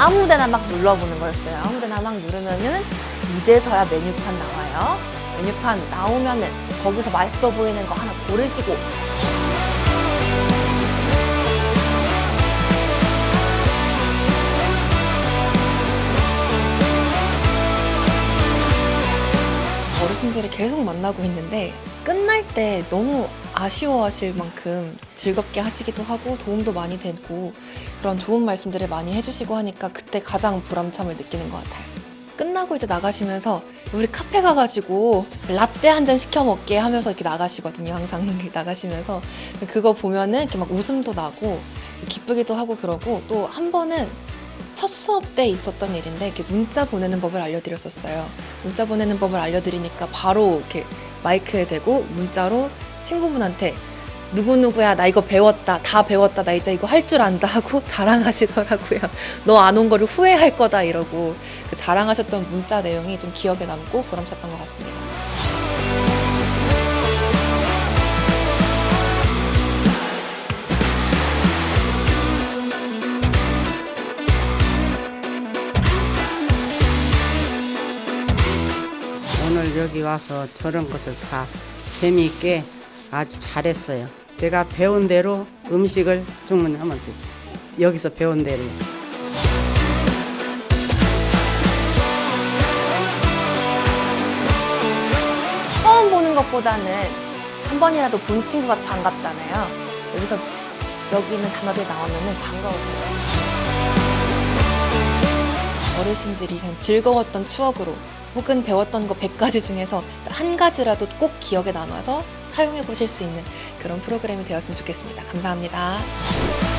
아무 데나 막 눌러보는 거였어요. 아무 데나 막 누르면은 이제서야 메뉴판 나와요. 메뉴판 나오면은 거기서 맛있어 보이는 거 하나 고르시고 어르신들을 계속 만나고 있는데 끝날 때 너무 아쉬워하실 만큼 즐겁게 하시기도 하고 도움도 많이 되고 그런 좋은 말씀들을 많이 해주시고 하니까 그때 가장 보람참을 느끼는 것 같아요. 끝나고 이제 나가시면서 우리 카페 가가지고 라떼 한 잔 시켜 먹게 하면서 이렇게 나가시거든요. 항상 나가시면서 그거 보면은 이렇게 막 웃음도 나고 기쁘기도 하고 그러고 또 한 번은 첫 수업 때 있었던 일인데 이렇게 문자 보내는 법을 알려드렸었어요. 문자 보내는 법을 알려드리니까 바로 이렇게 마이크에 대고 문자로 친구분한테 누구누구야 나 이거 배웠다 다 배웠다 나 이제 이거 할 줄 안다 하고 자랑하시더라고요. 너 안 온 거를 후회할 거다 이러고 그 자랑하셨던 문자 내용이 좀 기억에 남고 보람찼던 것 같습니다. 오늘 여기 와서 저런 것을 다 재미있게 아주 잘했어요. 내가 배운 대로 음식을 주문하면 되죠. 여기서 배운 대로. 처음 보는 것보다는 한 번이라도 본 친구가 더 반갑잖아요. 여기서 여기 있는 단어들이 나오면은 반가워져요. 어르신들이 그냥 즐거웠던 추억으로 혹은 배웠던 거 100가지 중에서 한 가지라도 꼭 기억에 남아서 사용해 보실 수 있는 그런 프로그램이 되었으면 좋겠습니다. 감사합니다.